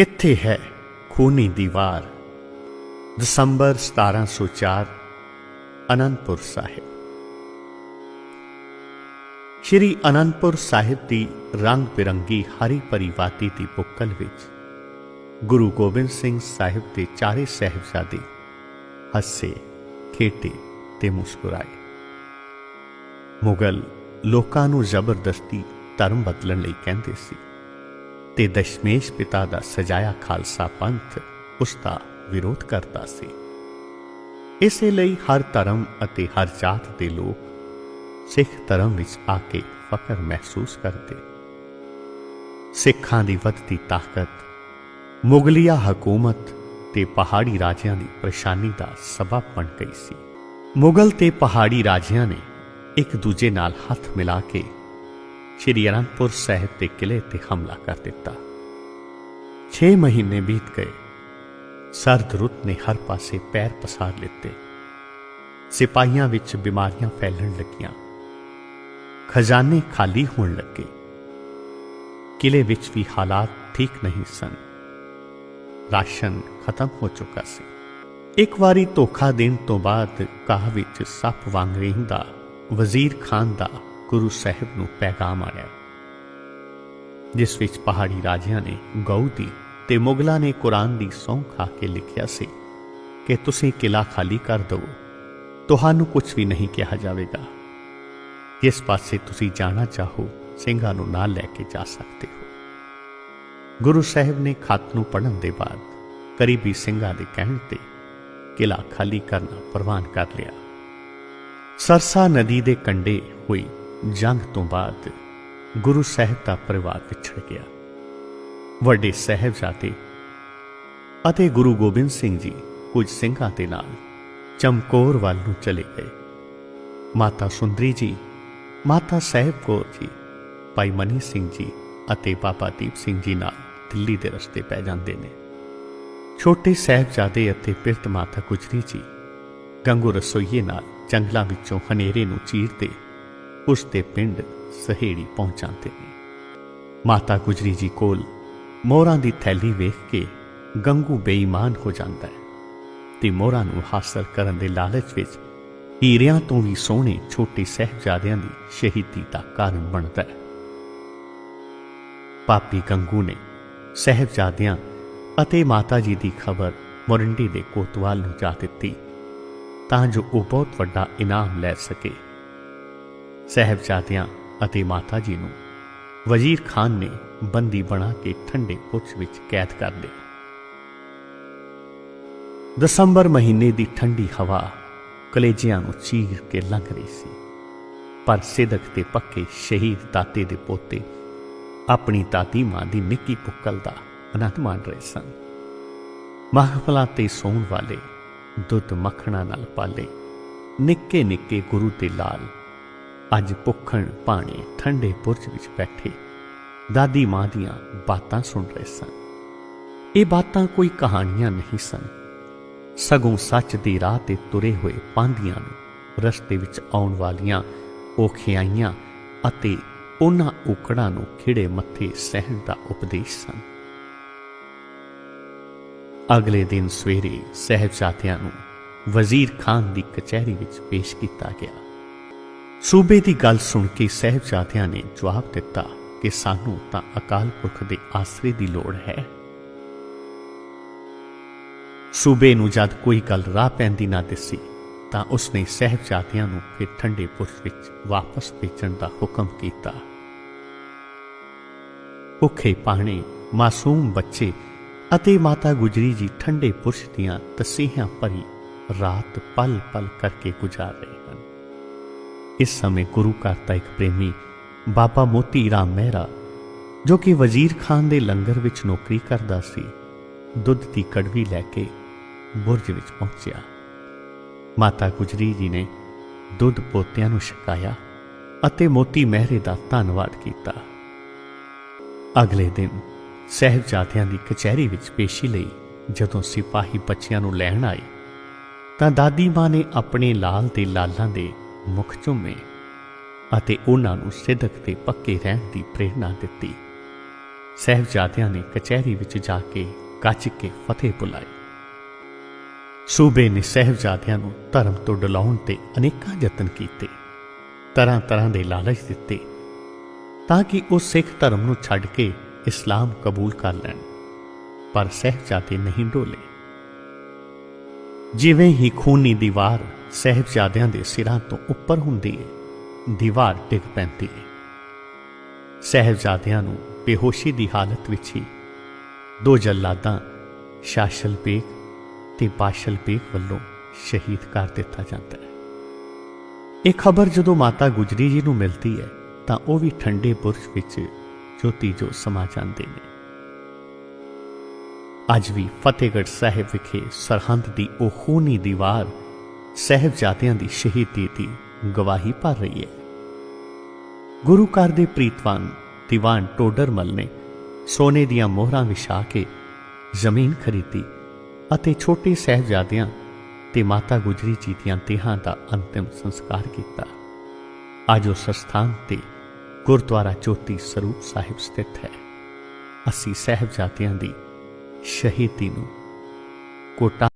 ਕਿੱਥੇ ਹੈ ਖੂਨੀ ਦੀਵਾਰ? ਦਸੰਬਰ 1704 ਅਨੰਦਪੁਰ ਸਾਹਿਬ। ਸ਼੍ਰੀ ਅਨੰਦਪੁਰ ਸਾਹਿਬ ਦੀ ਰੰਗ ਬਿਰੰਗੀ ਹਰੀ ਭਰੀ ਦੀ ਬੁੱਕਲ ਵਿੱਚ ਗੁਰੂ ਗੋਬਿੰਦ ਸਿੰਘ ਸਾਹਿਬ ਦੇ ਚਾਰੇ ਸਹਿਬਜ਼ਾਦੇ ਹੱਸੇ, ਖੇਡੇ ਤੇ ਮੁਸਕਰਾਏ। ਮੁਗਲ ਲੋਕਾਂ ਨੂੰ ਜ਼ਬਰਦਸਤੀ ਧਰਮ ਬਦਲਣ ਲਈ ਕਹਿੰਦੇ ਸੀ। ਤੇ ਦਸ਼ਮੇਸ਼ ਪਿਤਾ ਦਾ ਸਜਾਇਆ ਖਾਲਸਾ ਪੰਥ ਉਸ ਦਾ ਵਿਰੋਧ ਕਰਦਾ ਸੀ। ਇਸੇ ਲਈ ਹਰ ਧਰਮ ਅਤੇ ਹਰ ਜਾਤ ਦੇ ਲੋਕ ਸਿੱਖ ਧਰਮ ਵਿੱਚ ਆ ਕੇ ਫਖਰ ਮਹਿਸੂਸ ਕਰਦੇ। ਸਿੱਖਾਂ ਦੀ ਵੱਧਦੀ ਤਾਕਤ, ਮੁਗਲੀਆ ਹਕੂਮਤ ਤੇ ਪਹਾੜੀ ਰਾਜਿਆਂ ਦੀ ਪਰੇਸ਼ਾਨੀ ਦਾ ਸਬਬ ਬਣ ਗਈ ਸੀ। ਮੁਗਲ ਤੇ ਪਹਾੜੀ ਰਾਜਿਆਂ ਨੇ ਇੱਕ ਦੂਜੇ ਨਾਲ ਹੱਥ ਮਿਲਾ ਕੇ ਸ਼੍ਰੀ ਅਨੰਦਪੁਰ ਸਾਹਿਬ ਦੇ ਕਿਲੇ ਤੇ ਹਮਲਾ ਕਰ ਦਿੱਤਾ। 6 ਮਹੀਨੇ ਬੀਤ ਗਏ। ਸਰਦ ਰੁੱਤ ਨੇ ਹਰ ਪਾਸੇ ਪੈਰ ਪਸਾਰ ਲਿੱਤੇ। ਸਿਪਾਹੀਆਂ ਵਿੱਚ ਬਿਮਾਰੀਆਂ ਫੈਲਣ ਲੱਗੀਆਂ। ਖਜ਼ਾਨੇ ਖਾਲੀ ਹੋਣ ਲੱਗੇ। ਕਿਲੇ ਵਿੱਚ ਵੀ ਹਾਲਾਤ ਠੀਕ ਨਹੀਂ ਸਨ। ਰਾਸ਼ਨ ਖਤਮ ਹੋ ਚੁੱਕਾ ਸੀ। ਇੱਕ ਵਾਰੀ ਧੋਖਾ ਦੇਣ ਤੋਂ ਬਾਅਦ ਕਾਹ ਵਿੱਚ ਸੱਪ ਵਾਂਗ ਰਹਿੰਦਾ ਵਜ਼ੀਰ ਖਾਨ ਦਾ ਗੁਰੂ ਸਾਹਿਬ ਨੂੰ ਪੈਗਾਮ ਆਇਆ ਜਿਸ ਵਿੱਚ ਪਹਾੜੀ ਰਾਜਿਆਂ ਨੇ ਗਊ ਦੀ ਤੇ ਮੁਗਲਾਂ ਨੇ ਕੁਰਾਨ ਦੀ ਸੌਂ ਖਾ ਕੇ ਲਿਖਿਆ ਸੀ ਕਿ ਤੁਸੀਂ ਕਿਲਾ ਖਾਲੀ ਕਰ ਦਿਓ ਤੁਹਾਨੂੰ ਕੁਝ ਵੀ ਨਹੀਂ ਕਿਹਾ ਜਾਵੇਗਾ। ਜਿਸ ਪਾਸੇ ਤੁਸੀਂ ਜਾਣਾ ਚਾਹੋ, ਸਿੰਘਾਂ ਨੂੰ ਨਾਲ ਲੈ ਕੇ ਜਾ ਸਕਦੇ ਹੋ। ਗੁਰੂ ਸਾਹਿਬ ਨੇ ਖਤ ਨੂੰ ਪੜ੍ਹਨ ਦੇ ਬਾਅਦ ਕਰੀਬੀ ਸਿੰਘਾਂ ਦੇ ਕਹਿਣ ਤੇ ਕਿਲਾ ਖਾਲੀ ਕਰਨਾ ਪ੍ਰਵਾਨ ਕਰ ਲਿਆ। ਸਰਸਾ ਨਦੀ ਦੇ ਕੰਢੇ ਹੋਈ ਜੰਗ ਤੋਂ ਬਾਅਦ ਗੁਰੂ ਸਾਹਿਬ ਦਾ ਪਰਿਵਾਰ ਵਿਛੜ ਗਿਆ। ਵੱਡੇ ਸਾਹਿਬਜ਼ਾਦੇ ਅਤੇ ਗੁਰੂ ਗੋਬਿੰਦ ਸਿੰਘ ਜੀ ਕੁਝ ਸਿੰਘਾਂ ਦੇ ਨਾਲ ਚਮਕੌਰ ਵੱਲ ਨੂੰ ਚਲੇ ਗਏ। ਮਾਤਾ ਸੁੰਦਰੀ ਜੀ, ਮਾਤਾ ਸਾਹਿਬ ਕੌਰ ਜੀ, ਭਾਈ ਮਨੀ ਸਿੰਘ ਜੀ ਅਤੇ ਬਾਬਾ ਦੀਪ ਸਿੰਘ ਜੀ ਨਾਲ ਦਿੱਲੀ ਦੇ ਰਸਤੇ ਪੈ ਜਾਂਦੇ ਨੇ। ਛੋਟੇ ਸਾਹਿਬਜ਼ਾਦੇ ਅਤੇ ਪਿਰਤ ਮਾਤਾ ਗੁਜਰੀ ਜੀ ਗੰਗੂ ਰਸੋਈਏ ਨਾਲ ਜੰਗਲਾਂ ਵਿੱਚੋਂ ਹਨੇਰੇ ਨੂੰ ਚੀਰਦੇ ਉਸ ਦੇ ਪਿੰਡ ਸਹੇੜੀ ਪਹੁੰਚ ਜਾਂਦੇ ਨੇ। ਮਾਤਾ ਗੁਜਰੀ ਜੀ ਕੋਲ ਮੋਹਰਾਂ ਦੀ ਥੈਲੀ ਵੇਖ ਕੇ ਗੰਗੂ ਬੇਈਮਾਨ ਹੋ ਜਾਂਦਾ ਹੈ ਤੇ ਮੋਹਰਾਂ ਨੂੰ ਹਾਸਲ ਕਰਨ ਦੇ ਲਾਲਚ ਵਿੱਚ ਹੀਰਿਆਂ ਤੋਂ ਵੀ ਸੋਹਣੇ ਛੋਟੇ ਸਹਿਬਜ਼ਾਦਿਆਂ ਦੀ ਸ਼ਹੀਦੀ ਦਾ ਕਾਰਨ ਬਣਦਾ ਹੈ। ਪਾਪੀ ਗੰਗੂ ਨੇ ਸਹਿਬਜ਼ਾਦਿਆਂ ਅਤੇ ਮਾਤਾ ਜੀ ਦੀ ਖਬਰ ਮੋਰਿੰਡੀ ਦੇ ਕੋਤਵਾਲ ਨੂੰ ਜਾ ਦਿੱਤੀ ਤਾਂ ਜੋ ਉਹ ਬਹੁਤ ਵੱਡਾ ਇਨਾਮ ਲੈ ਸਕੇ। ਸਹਿਬਜ਼ਾਦਿਆਂ ਅਤੇ ਮਾਤਾ ਜੀ ਨੂੰ ਵਜ਼ੀਰ ਖਾਨ ਨੇ ਬੰਦੀ ਬਣਾ ਕੇ ਠੰਡੇ ਪੁਰਸ਼ ਵਿੱਚ ਕੈਦ ਕਰ ਲਿਆ। ਦਸੰਬਰ ਮਹੀਨੇ ਦੀ ਠੰਡੀ ਹਵਾ ਕਲੇਜਿਆਂ ਨੂੰ ਚੀਰ ਕੇ ਲੰਘ ਰਹੀ ਸੀ, ਪਰ ਸਿਦਕ ਤੇ ਪੱਕੇ ਸ਼ਹੀਦ ਦਾਤੇ ਦੇ ਪੋਤੇ ਆਪਣੀ ਤਾਤੀ ਮਾਂ ਦੀ ਨਿੱਕੀ ਪੁੱਕਲ ਦਾ ਆਨੰਦ ਮਾਣ ਰਹੇ ਸਨ। ਮਹਫਲਾਂ ਤੇ ਸੌਣ ਵਾਲੇ ਦੁੱਧ ਮੱਖਣਾ ਨਾਲ ਪਾਲੇ ਨਿੱਕੇ ਨਿੱਕੇ ਗੁਰੂ ਤੇ ਲਾਲ ਅੱਜ ਭੁੱਖਣ ਭਾਣੇ ਠੰਡੇ ਪੁਰਜ ਵਿੱਚ ਬੈਠੇ ਦਾਦੀ ਮਾਂ ਦੀਆਂ ਬਾਤਾਂ ਸੁਣ ਰਹੇ ਸਨ। ਇਹ ਬਾਤਾਂ ਕੋਈ ਕਹਾਣੀਆਂ ਨਹੀਂ ਸਨ। ਸਗੋਂ ਸੱਚ ਦੀ ਰਾਹ ਤੇ ਤੁਰੇ ਹੋਏ ਪਾਂਦੀਆਂ ਨੂੰ ਰਸਤੇ ਵਿੱਚ ਆਉਣ ਵਾਲੀਆਂ ਔਖਿਆਈਆਂ ਅਤੇ ਉਹਨਾਂ ਉਕੜਾਂ ਨੂੰ ਖਿੜੇ ਮੱਥੇ ਸਹਿਣ ਦਾ ਉਪਦੇਸ਼ ਸਨ। ਅਗਲੇ ਦਿਨ ਸਵੇਰੇ ਸਹਿਬਜ਼ਾਦਿਆਂ ਨੂੰ ਵਜ਼ੀਰ ਖਾਨ ਦੀ ਕਚਹਿਰੀ ਵਿੱਚ ਪੇਸ਼ ਕੀਤਾ ਗਿਆ। ਸੂਬੇ ਦੀ ਗੱਲ ਸੁਣ ਕੇ ਸਹਿਬਜ਼ਾਦਿਆਂ ਨੇ ਜਵਾਬ ਦਿੱਤਾ ਕਿ ਸਾਨੂੰ ਤਾਂ ਅਕਾਲ ਪੁਰਖ ਦੇ ਆਸਰੇ ਦੀ ਲੋੜ ਹੈ। ਸੂਬੇ ਨੂੰ ਜਦ ਕੋਈ ਗੱਲ ਰਾਹ ਪੈਂਦੀ ਨਾ ਦਿਸੀ, ਤਾਂ ਉਸਨੇ ਸਹਿਬਜ਼ਾਦਿਆਂ ਨੂੰ ਫਿਰ ਠੰਡੇ ਪੁਰਸ਼ ਵਿੱਚ ਵਾਪਸ ਭੇਜਣ ਦਾ ਹੁਕਮ ਕੀਤਾ। ਭੁੱਖੇ ਪਾਣੇ, ਮਾਸੂਮ ਬੱਚੇ ਅਤੇ ਮਾਤਾ ਗੁਜਰੀ ਜੀ ਠੰਡੇ ਪੁਰਸ਼ ਦੀਆਂ ਤਸੀਹਾਂ ਭਰੀ ਰਾਤ ਪਲ ਪਲ ਕਰਕੇ ਗੁਜ਼ਾਰ ਰਹੇ। ਇਸ ਸਮੇਂ ਗੁਰੂ ਘਰ ਦਾ ਇੱਕ ਪ੍ਰੇਮੀ ਬਾਬਾ ਮੋਤੀ ਰਾਮ ਮਹਿਰਾ ਜੋ ਕਿ ਵਜ਼ੀਰ ਖਾਨ ਦੇ ਲੰਗਰ ਵਿੱਚ ਨੌਕਰੀ ਕਰਦਾ ਸੀ ਦੁੱਧ ਦੀ ਕੜਵੀ ਲੈ ਕੇ ਬੁਰਜ ਵਿੱਚ ਪਹੁੰਚਿਆ ਮਾਤਾ ਗੁਜਰੀ ਜੀ ਨੇ ਦੁੱਧ ਪੋਤਿਆਂ ਨੂੰ ਛਕਾਇਆ ਅਤੇ ਮੋਤੀ ਮਹਿਰੇ ਦਾ ਧੰਨਵਾਦ ਕੀਤਾ ਅਗਲੇ ਦਿਨ ਸਹਿਬਜ਼ਾਦਿਆਂ ਦੀ ਕਚਹਿਰੀ ਵਿੱਚ ਪੇਸ਼ੀ ਲਈ ਜਦੋਂ ਸਿਪਾਹੀ ਬੱਚਿਆਂ ਨੂੰ ਲੈਣ ਆਏ ਤਾਂ ਦਾਦੀ ਮਾਂ ਨੇ ਆਪਣੇ ਲਾਲ ਤੇ ਲਾਲਾਂ ਦੇ ਮੁਖ ਝੁੰਮੇ ਅਤੇ ਉਹਨਾਂ ਨੂੰ ਸਿੱਧਕ ਤੇ ਪੱਕੇ ਰਹਿਣ ਦੀ ਪ੍ਰੇਰਣਾ ਦਿੱਤੀ। ਸਹਿਬਜ਼ਾਦਿਆਂ ਨੇ ਕਚਹਿਰੀ ਵਿੱਚ ਜਾ ਕੇ ਕੱਚ ਕੇ ਫਤਿਹ ਬੁਲਾਈ ਸੂਬੇ ਨੇ ਸਹਿਬਜ਼ਾਦਿਆਂ ਨੂੰ ਧਰਮ ਤੋਂ ਡਲਾਉਣ ਤੇ ਅਨੇਕਾਂ ਯਤਨ ਕੀਤੇ। ਤਰ੍ਹਾਂ ਤਰ੍ਹਾਂ ਦੇ ਲਾਲਚ ਦਿੱਤੇ ਤਾਂ ਕਿ ਉਹ ਸਿੱਖ ਧਰਮ ਨੂੰ ਛੱਡ ਕੇ ਇਸਲਾਮ ਕਬੂਲ ਕਰ ਲੈਣ, ਪਰ ਸਹਿਬਜ਼ਾਦੇ ਨਹੀਂ ਡੋਲੇ। ਜਿਵੇਂ ਹੀ ਖੂਨੀ ਦੀਵਾਰ ਸਹਿਬਜ਼ਾਦਿਆਂ ਦੇ ਸਿਰਾਂ ਤੋਂ ਉੱਪਰ ਹੁੰਦੀ ਹੈ ਦੀਵਾਰ ਡਿੱਗ ਪੈਂਦੀ ਹੈ ਸਹਿਬਜ਼ਾਦਿਆਂ ਨੂੰ ਬੇਹੋਸ਼ੀ ਦੀ ਹਾਲਤ ਵਿੱਚ ਹੀ ਦੋ ਜੱਲਾਦਾਂ ਸ਼ਾਸ਼ਲ ਬੇਗ ਤੇ ਬਾਸ਼ਲ ਬੇਗ ਵੱਲੋਂ ਸ਼ਹੀਦ ਕਰ ਦਿੱਤਾ ਜਾਂਦਾ ਹੈ। ਇਹ ਖਬਰ ਜਦੋਂ ਮਾਤਾ ਗੁਜਰੀ ਜੀ ਨੂੰ ਮਿਲਦੀ ਹੈ, ਤਾਂ ਉਹ ਵੀ ਠੰਡੇ ਬੁਰਜ ਵਿੱਚ ਜੋਤੀ ਜੋ ਸਮਾ ਜਾਂਦੇ ਨੇ। ਅੱਜ ਵੀ ਫਤਿਹਗੜ੍ਹ ਸਾਹਿਬ ਵਿਖੇ ਸਰਹੰਦ ਦੀ ਉਹ ਖੂਨੀ ਦੀਵਾਰ ਸਹਿਬਜ਼ਾਦਿਆਂ ਦੀ ਸ਼ਹੀਦੀ ਦੀ ਗਵਾਹੀ ਭਰ ਰਹੀ ਹੈ। ਗੁਰੂ ਘਰ ਦੇ ਪ੍ਰੀਤਵਾਨ ਦੀਵਾਨ ਟੋਡਰਮਲ ਨੇ ਸੋਨੇ ਦੀਆਂ ਮੋਹਰਾਂ ਵਿਛਾ ਕੇ ਜ਼ਮੀਨ ਖਰੀਦੀ ਅਤੇ ਛੋਟੇ ਸਹਿਬਜ਼ਾਦਿਆਂ ਤੇ ਮਾਤਾ ਗੁਜਰੀ ਜੀ ਦੀਆਂ ਦੇਹਾਂ ਦਾ ਅੰਤਿਮ ਸੰਸਕਾਰ ਕੀਤਾ। ਅੱਜ ਉਸ ਸਥਾਨ ਤੇ ਗੁਰਦੁਆਰਾ ਜੋਤੀ ਸਰੂਪ ਸਾਹਿਬ ਸਥਿਤ ਹੈ। ਅਸੀਂ ਸਹਿਬਜ਼ਾਦਿਆਂ ਦੀ ਸ਼ਹੀਦੀ ਨੂੰ ਕੋਟਾ